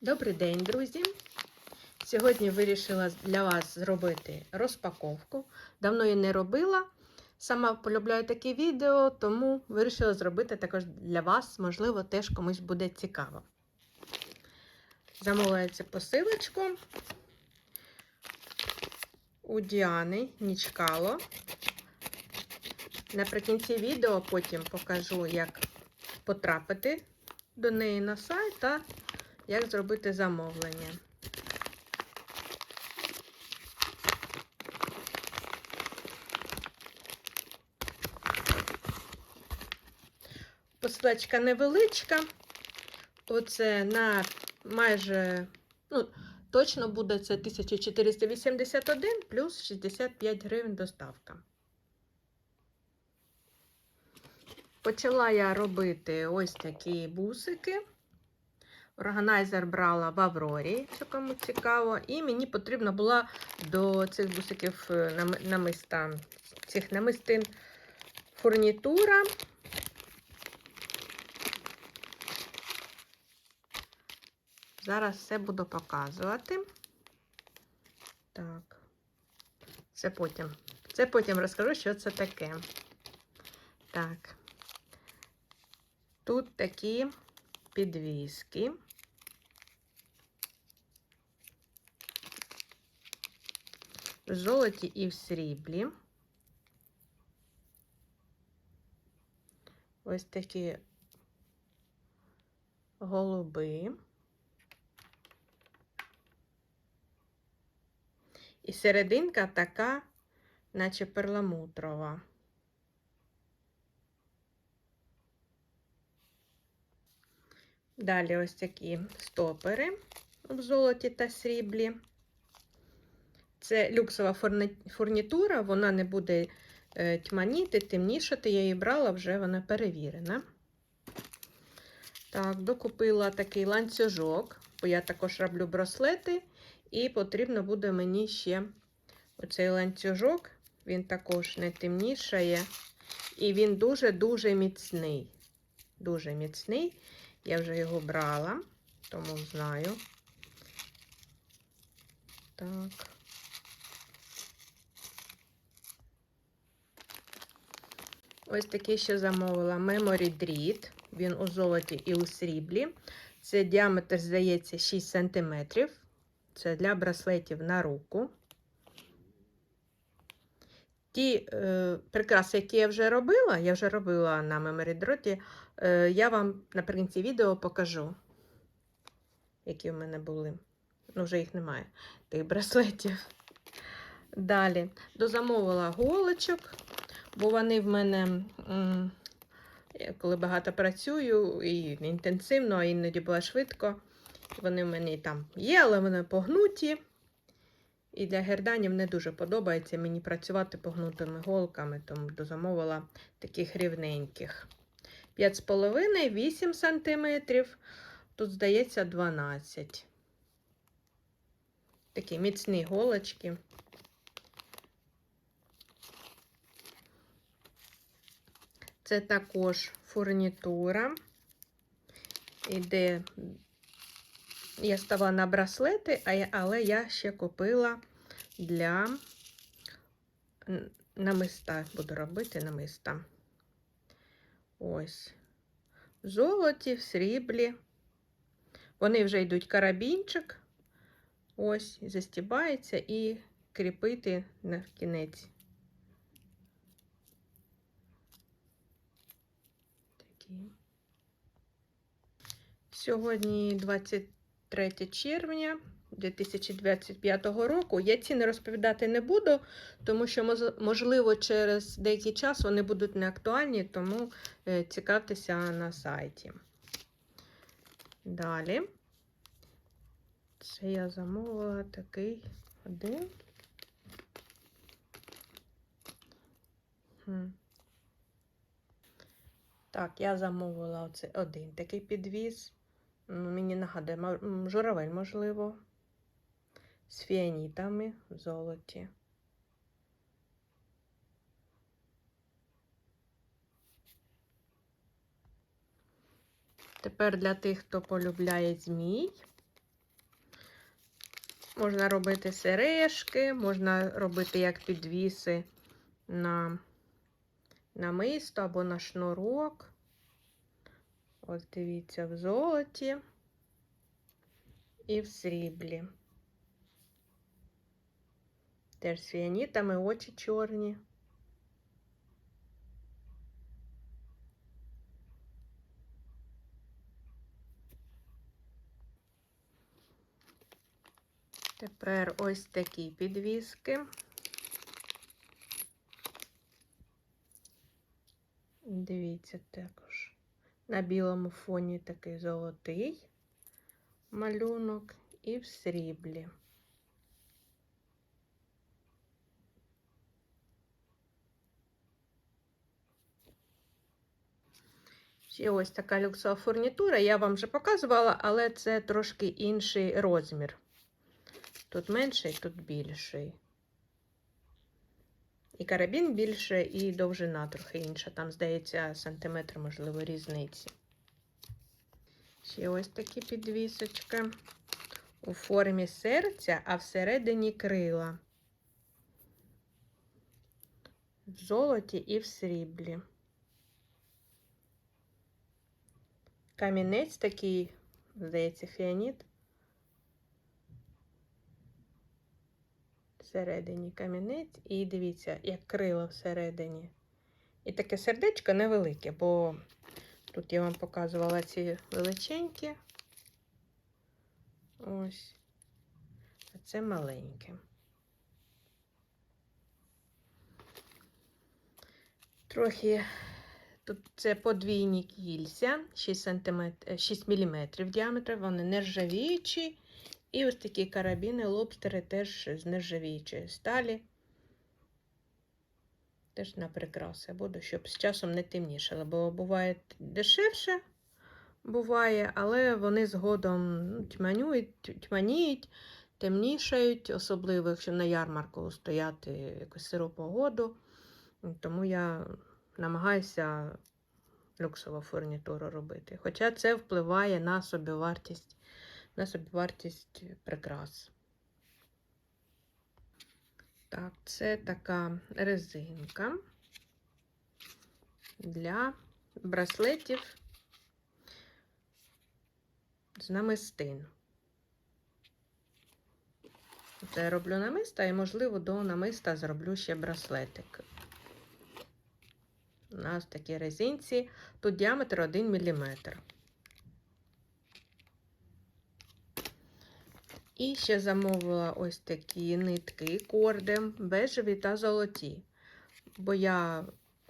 Добрий день, друзі! Сьогодні вирішила для вас зробити розпаковку. Давно її не робила. Сама полюбляю такі відео, тому вирішила зробити також для вас, можливо, теж комусь буде цікаво. Замовила цю посилочку у Діани Нічкало. Наприкінці відео потім покажу, як потрапити до неї на сайт та як зробити замовлення. Посилочка невеличка. Оце на майже, ну, точно буде це 1481 плюс 65 гривень доставка. Почала я робити ось такі бусики. Органайзер брала в Аврорі, що кому цікаво, і мені потрібна була до цих бусиків намиста, цих намистин фурнітура. Зараз все буду показувати. Так, це потім. Це потім розкажу, що це таке. Так, тут такі підвіски. В золоті і в сріблі. Ось такі голуби. І серединка така, наче перламутрова. Далі ось такі стопери в золоті та сріблі. Це люксова фурнітура, вона не буде е, тьманіти, темнішати. Я її брала, вже вона перевірена. Так, докупила такий ланцюжок, бо я також роблю браслети, і потрібно буде мені ще оцей ланцюжок, він також не темнішає. І він дуже-дуже міцний. Дуже міцний. Я вже його брала, тому знаю. Так. Ось такий ще замовила Memory Dread. Він у золоті і у сріблі. Це діаметр, здається, 6 см. Це для браслетів на руку. Ті е, прикраси, які я вже робила, я вже робила на Dread, е, я вам наприкінці відео покажу, які в мене були. Ну, вже їх немає, тих браслетів. Далі дозамовила голочок бо вони в мене, коли багато працюю, і інтенсивно, а іноді була швидко. Вони в мене там є, але вони погнуті. І для герданів не дуже подобається мені працювати погнутими голками, тому дозамовила таких рівненьких. 5,5-8 см. Тут, здається, 12. Такі міцні голочки. Це також фурнітура. Іде, я ставила на браслети, але я ще купила для намиста. Буду робити намиста. Ось. В золоті, в сріблі. Вони вже йдуть карабінчик. Ось, застібається і кріпити на кінець. Сьогодні 23 червня 2025 року. Я ціни розповідати не буду, тому що, можливо, через деякий час вони будуть неактуальні, тому е, цікавтеся на сайті. Далі. Це я замовила такий один. Так, я замовила оце один такий підвіз. Мені нагадує, журавель, можливо, з фіанітами в золоті. Тепер для тих, хто полюбляє змій, Можна робити сережки, можна робити як підвіси на намисто або на шнурок. Ось дивіться, в золоті і в сріблі. Теж з фіанітами очі чорні. Тепер ось такі підвіски. Дивіться також. На білому фоні такий золотий малюнок і в сріблі. Ще ось така люксова фурнітура. Я вам вже показувала, але це трошки інший розмір. Тут менший, тут більший. І карабін більше, і довжина трохи інша. Там, здається, сантиметр, можливо, різниці. Ще ось такі підвісочки у формі серця, а всередині крила. В золоті і в сріблі. Камінець такий, здається, фіаніт. Всередині камінець, і дивіться, як крило всередині. І таке сердечко невелике, бо тут я вам показувала ці величенькі. Ось. А це маленьке. Трохи тут це подвійні кільця, 6 см, 6 мм діаметру, вони нержавіючі. І ось такі карабіни, лобстери теж з нержавіючої сталі. Теж на прикраси буду, щоб з часом не темнішало, бо буває дешевше, буває, але вони згодом ну, тьманюють, тьманіють, темнішають, особливо, якщо на ярмарку стояти якусь сиру погоду. Тому я намагаюся люксову фурнітуру робити. Хоча це впливає на собівартість на собівартість прикрас. Так, це така резинка для браслетів з намистин. Це я роблю намиста і, можливо, до намиста зроблю ще браслетик. У нас такі резинці, тут діаметр 1 мм. І ще замовила ось такі нитки кордем, бежеві та золоті. Бо я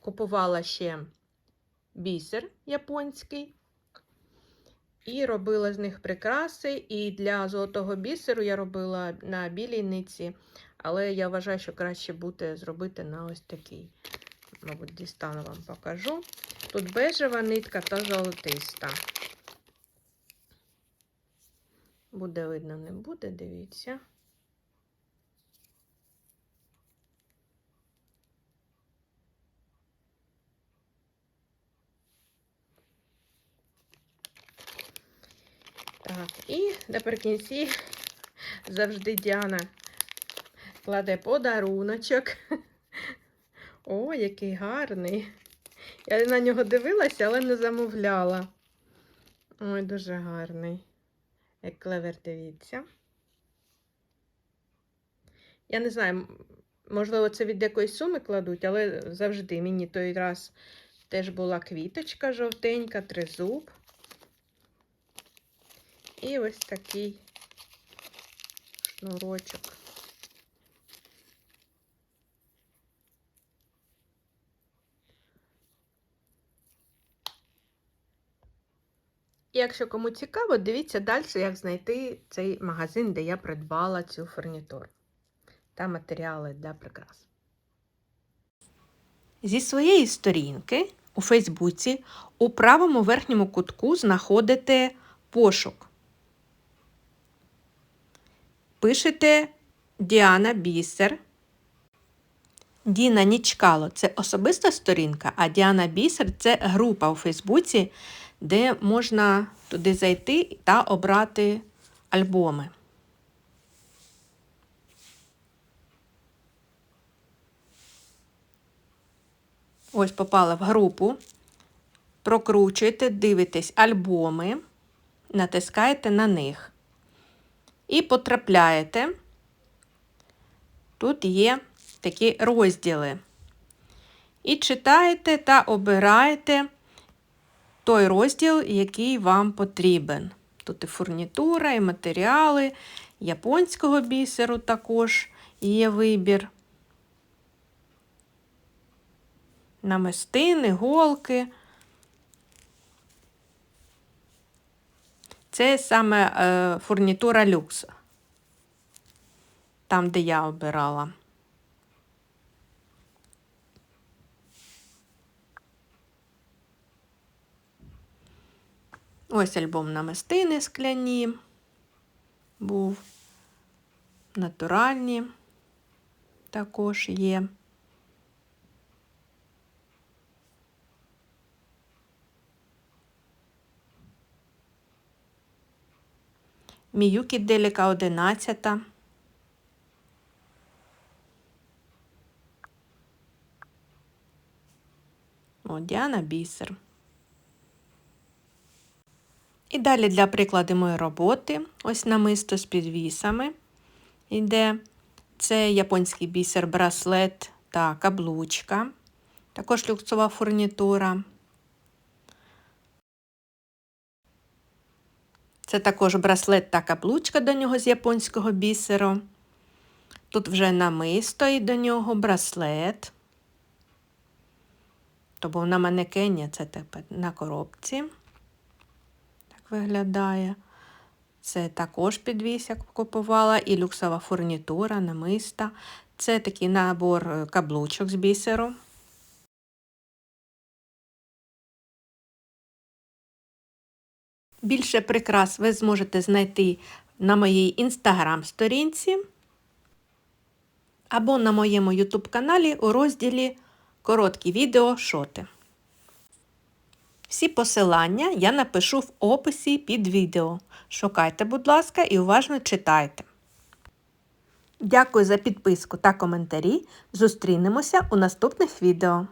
купувала ще бісер японський. І робила з них прикраси. І для золотого бісеру я робила на білій ниці, але я вважаю, що краще буде зробити на ось такий. Мабуть, дістану вам покажу. Тут бежева нитка та золотиста. Буде видно, не буде, дивіться. Так, і наприкінці завжди Діана кладе подаруночок. О, який гарний. Я на нього дивилася, але не замовляла. Ой, дуже гарний. Як клевер дивіться. Я не знаю, можливо, це від якоїсь суми кладуть, але завжди мені той раз теж була квіточка жовтенька, тризуб. І ось такий шнурочок. Якщо кому цікаво, дивіться далі, як знайти цей магазин, де я придбала цю фурнітуру та матеріали для прикрас. Зі своєї сторінки у Фейсбуці у правому верхньому кутку знаходите пошук. Пишете Діана Бісер. Діна Нічкало це особиста сторінка, а Діана Бісер це група у Фейсбуці, де можна туди зайти та обрати альбоми. Ось попала в групу. Прокручуєте, дивитесь альбоми, натискаєте на них. І потрапляєте. Тут є такі розділи. І читаєте та обираєте той розділ, який вам потрібен. Тут і фурнітура, і матеріали, японського бісеру також є вибір. Намистини, голки. Це саме е, фурнітура люкс. Там, де я обирала. Ось альбом намистини скляні був. Натуральні також є. Міюкі Деліка 11. О, Діана Бісер. І далі для прикладу моєї роботи ось намисто з підвісами йде. Це японський бісер, браслет та каблучка. Також люксова фурнітура. Це також браслет та каблучка до нього з японського бісеру. Тут вже намисто і до нього браслет. То був на манекені, це тепер на коробці. Виглядає. Це також підвіс, як купувала, і люксова фурнітура, намиста. Це такий набор каблучок з бісеру. Більше прикрас ви зможете знайти на моїй інстаграм-сторінці або на моєму ютуб каналі у розділі Короткі відео шоти. Всі посилання я напишу в описі під відео. Шукайте, будь ласка, і уважно читайте. Дякую за підписку та коментарі. Зустрінемося у наступних відео.